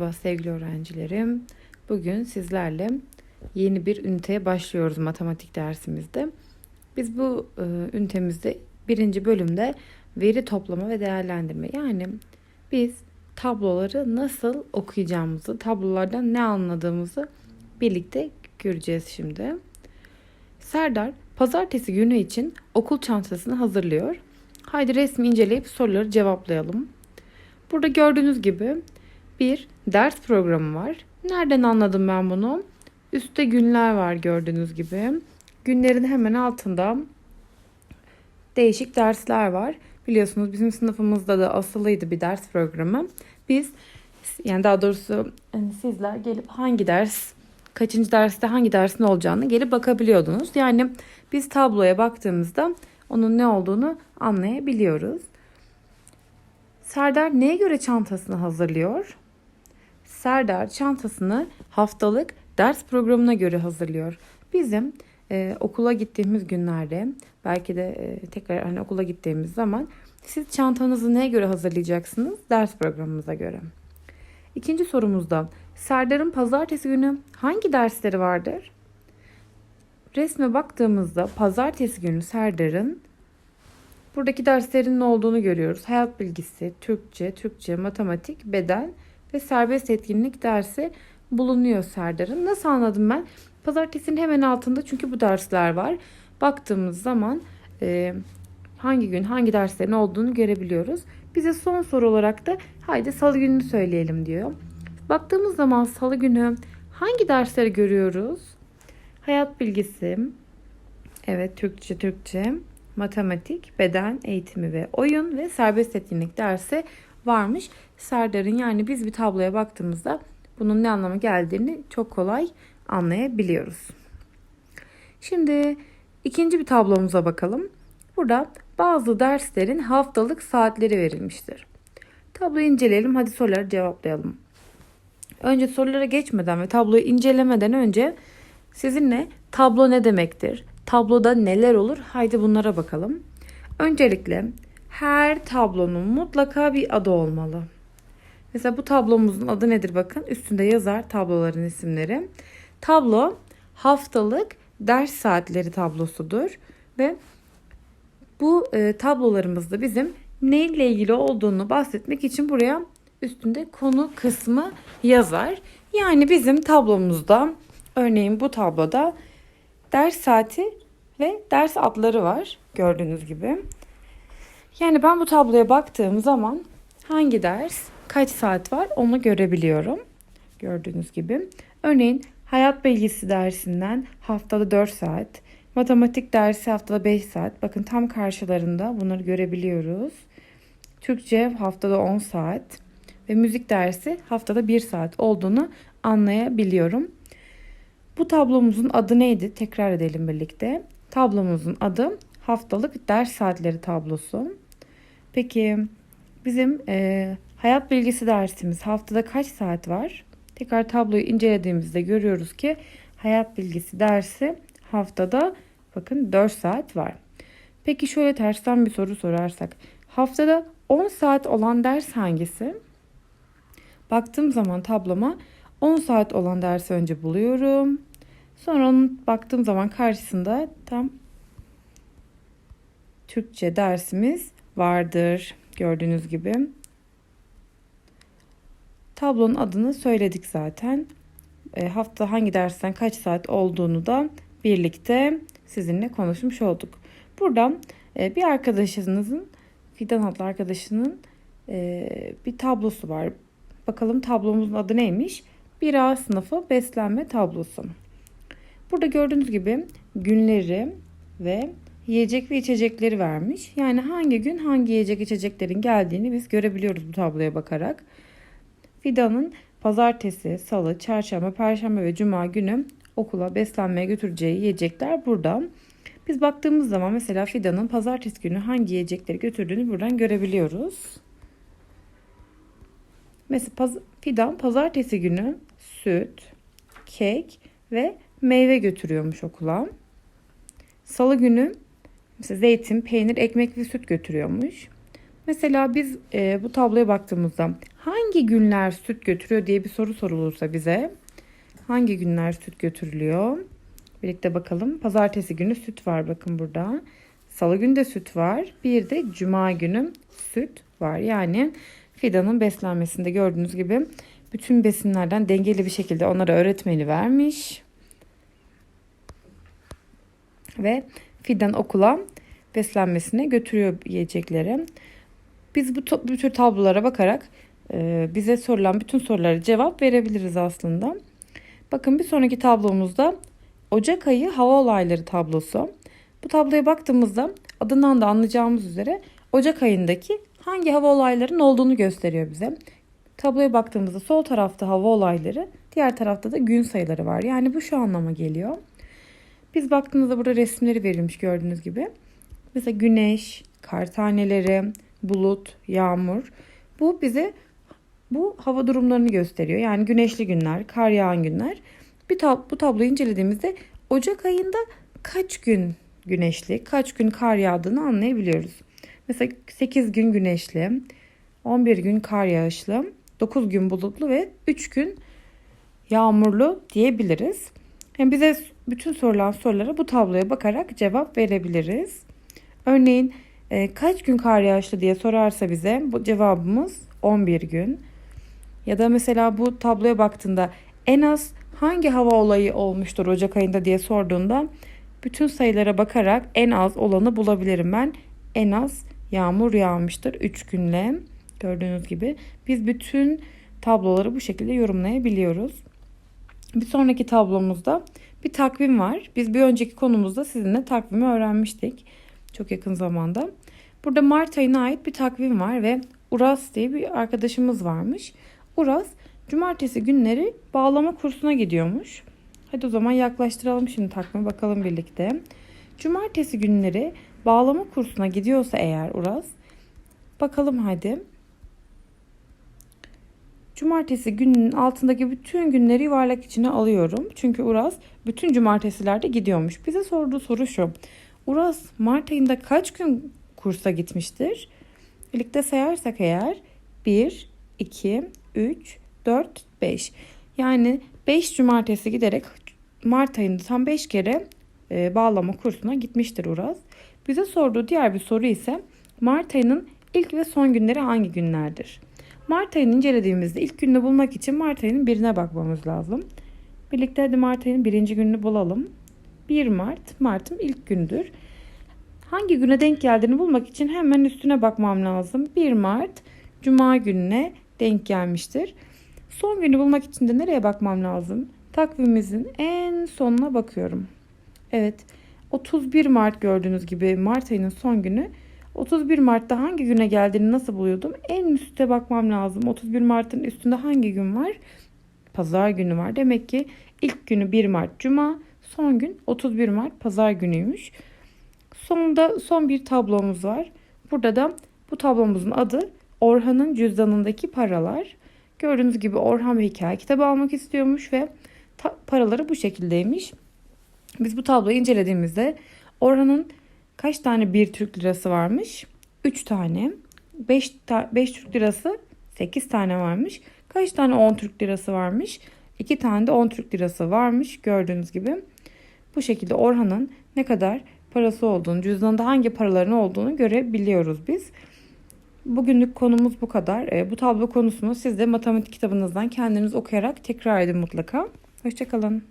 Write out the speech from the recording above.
Merhaba sevgili öğrencilerim. Bugün sizlerle yeni bir üniteye başlıyoruz matematik dersimizde. Biz bu e, ünitemizde birinci bölümde veri toplama ve değerlendirme yani biz tabloları nasıl okuyacağımızı, tablolardan ne anladığımızı birlikte göreceğiz şimdi. Serdar pazartesi günü için okul çantasını hazırlıyor. Haydi resmi inceleyip soruları cevaplayalım. Burada gördüğünüz gibi bir ders programı var. Nereden anladım ben bunu? Üstte günler var gördüğünüz gibi. Günlerin hemen altında değişik dersler var. Biliyorsunuz bizim sınıfımızda da asılıydı bir ders programı. Biz yani daha doğrusu hani sizler gelip hangi ders kaçıncı derste hangi dersin olacağını gelip bakabiliyordunuz. Yani biz tabloya baktığımızda onun ne olduğunu anlayabiliyoruz. Serdar neye göre çantasını hazırlıyor? Serdar çantasını haftalık ders programına göre hazırlıyor. Bizim e, okula gittiğimiz günlerde belki de e, tekrar hani okula gittiğimiz zaman siz çantanızı neye göre hazırlayacaksınız? Ders programımıza göre. İkinci sorumuzda Serdar'ın pazartesi günü hangi dersleri vardır? Resme baktığımızda pazartesi günü Serdar'ın buradaki derslerin ne olduğunu görüyoruz. Hayat bilgisi, Türkçe, Türkçe, matematik, beden ve serbest etkinlik dersi bulunuyor Serdar'ın. Nasıl anladım ben? Pazartesinin hemen altında çünkü bu dersler var. Baktığımız zaman e, hangi gün hangi derslerin olduğunu görebiliyoruz. Bize son soru olarak da haydi salı gününü söyleyelim diyor. Baktığımız zaman salı günü hangi dersleri görüyoruz? Hayat bilgisi, evet Türkçe, Türkçe, matematik, beden eğitimi ve oyun ve serbest etkinlik dersi varmış. Serdar'ın yani biz bir tabloya baktığımızda bunun ne anlama geldiğini çok kolay anlayabiliyoruz. Şimdi ikinci bir tablomuza bakalım. Burada bazı derslerin haftalık saatleri verilmiştir. Tabloyu inceleyelim. Hadi soruları cevaplayalım. Önce sorulara geçmeden ve tabloyu incelemeden önce sizinle tablo ne demektir? Tabloda neler olur? Haydi bunlara bakalım. Öncelikle her tablonun mutlaka bir adı olmalı. Mesela bu tablomuzun adı nedir bakın. Üstünde yazar tabloların isimleri. Tablo haftalık ders saatleri tablosudur ve bu e, tablolarımızda bizim neyle ilgili olduğunu bahsetmek için buraya üstünde konu kısmı yazar. Yani bizim tablomuzda örneğin bu tabloda ders saati ve ders adları var gördüğünüz gibi. Yani ben bu tabloya baktığım zaman hangi ders kaç saat var onu görebiliyorum. Gördüğünüz gibi. Örneğin hayat bilgisi dersinden haftada 4 saat, matematik dersi haftada 5 saat. Bakın tam karşılarında bunları görebiliyoruz. Türkçe haftada 10 saat ve müzik dersi haftada 1 saat olduğunu anlayabiliyorum. Bu tablomuzun adı neydi? Tekrar edelim birlikte. Tablomuzun adı haftalık ders saatleri tablosu. Peki bizim e, hayat bilgisi dersimiz haftada kaç saat var? Tekrar tabloyu incelediğimizde görüyoruz ki hayat bilgisi dersi haftada bakın 4 saat var. Peki şöyle tersten bir soru sorarsak haftada 10 saat olan ders hangisi? Baktığım zaman tabloma 10 saat olan dersi önce buluyorum. Sonra onun baktığım zaman karşısında tam Türkçe dersimiz vardır. Gördüğünüz gibi. Tablonun adını söyledik zaten. E, hafta hangi dersten kaç saat olduğunu da birlikte sizinle konuşmuş olduk. Buradan e, bir arkadaşınızın, Fidan adlı arkadaşının e, bir tablosu var. Bakalım tablomuzun adı neymiş? 1A sınıfı beslenme tablosu. Burada gördüğünüz gibi günleri ve yiyecek ve içecekleri vermiş. Yani hangi gün hangi yiyecek içeceklerin geldiğini biz görebiliyoruz bu tabloya bakarak. Fidan'ın pazartesi, salı, çarşamba, perşembe ve cuma günü okula beslenmeye götüreceği yiyecekler burada. Biz baktığımız zaman mesela Fidan'ın pazartesi günü hangi yiyecekleri götürdüğünü buradan görebiliyoruz. Mesela paz Fidan pazartesi günü süt, kek ve meyve götürüyormuş okula. Salı günü mesela zeytin, peynir, ekmek ve süt götürüyormuş. Mesela biz e, bu tabloya baktığımızda hangi günler süt götürüyor diye bir soru sorulursa bize hangi günler süt götürülüyor? Birlikte bakalım. Pazartesi günü süt var bakın burada. Salı günü de süt var. Bir de cuma günü süt var. Yani Fidan'ın beslenmesinde gördüğünüz gibi bütün besinlerden dengeli bir şekilde onlara öğretmeni vermiş. Ve Fidan okula beslenmesine götürüyor yiyecekleri. Biz bu, bu tür tablolara bakarak e, bize sorulan bütün sorulara cevap verebiliriz aslında. Bakın bir sonraki tablomuzda Ocak ayı hava olayları tablosu. Bu tabloya baktığımızda adından da anlayacağımız üzere Ocak ayındaki hangi hava olaylarının olduğunu gösteriyor bize. Tabloya baktığımızda sol tarafta hava olayları, diğer tarafta da gün sayıları var. Yani bu şu anlama geliyor. Biz baktığımızda burada resimleri verilmiş gördüğünüz gibi. Mesela güneş, kar taneleri, bulut, yağmur. Bu bize bu hava durumlarını gösteriyor. Yani güneşli günler, kar yağan günler. Bir tab bu tabloyu incelediğimizde Ocak ayında kaç gün güneşli, kaç gün kar yağdığını anlayabiliyoruz. Mesela 8 gün güneşli, 11 gün kar yağışlı, 9 gün bulutlu ve 3 gün yağmurlu diyebiliriz. Yani bize bütün sorulan sorulara bu tabloya bakarak cevap verebiliriz. Örneğin e, kaç gün kar yağışlı diye sorarsa bize bu cevabımız 11 gün. Ya da mesela bu tabloya baktığında en az hangi hava olayı olmuştur Ocak ayında diye sorduğunda bütün sayılara bakarak en az olanı bulabilirim ben. En az yağmur yağmıştır 3 günle. Gördüğünüz gibi biz bütün tabloları bu şekilde yorumlayabiliyoruz. Bir sonraki tablomuzda bir takvim var. Biz bir önceki konumuzda sizinle takvimi öğrenmiştik. Çok yakın zamanda. Burada Mart ayına ait bir takvim var ve Uras diye bir arkadaşımız varmış. Uras cumartesi günleri bağlama kursuna gidiyormuş. Hadi o zaman yaklaştıralım şimdi takvimi bakalım birlikte. Cumartesi günleri bağlama kursuna gidiyorsa eğer Uras bakalım hadi. Cumartesi gününün altındaki bütün günleri yuvarlak içine alıyorum. Çünkü Uras bütün cumartesilerde gidiyormuş. Bize sorduğu soru şu. Uras Mart ayında kaç gün kursa gitmiştir? Birlikte sayarsak eğer 1, 2, 3, 4, 5. Yani 5 cumartesi giderek Mart ayında tam 5 kere e, bağlama kursuna gitmiştir Uras. Bize sorduğu diğer bir soru ise Mart ayının ilk ve son günleri hangi günlerdir? Mart ayını incelediğimizde ilk gününü bulmak için Mart ayının birine bakmamız lazım. Birlikte hadi Mart ayının birinci gününü bulalım. 1 Mart, Mart'ın ilk gündür. Hangi güne denk geldiğini bulmak için hemen üstüne bakmam lazım. 1 Mart Cuma gününe denk gelmiştir. Son günü bulmak için de nereye bakmam lazım? Takvimimizin en sonuna bakıyorum. Evet 31 Mart gördüğünüz gibi Mart ayının son günü. 31 Mart'ta hangi güne geldiğini nasıl buluyordum? En üstte bakmam lazım. 31 Mart'ın üstünde hangi gün var? Pazar günü var. Demek ki ilk günü 1 Mart Cuma, son gün 31 Mart Pazar günüymüş. Sonunda son bir tablomuz var. Burada da bu tablomuzun adı Orhan'ın cüzdanındaki paralar. Gördüğünüz gibi Orhan bir hikaye kitabı almak istiyormuş ve paraları bu şekildeymiş. Biz bu tabloyu incelediğimizde Orhan'ın kaç tane bir Türk lirası varmış? 3 tane. 5 5 Türk lirası 8 tane varmış. Kaç tane 10 Türk lirası varmış? 2 tane de 10 Türk lirası varmış gördüğünüz gibi. Bu şekilde Orhan'ın ne kadar parası olduğunu, cüzdanında hangi paraların olduğunu görebiliyoruz biz. Bugünlük konumuz bu kadar. E, bu tablo konusunu siz de matematik kitabınızdan kendiniz okuyarak tekrar edin mutlaka. Hoşçakalın.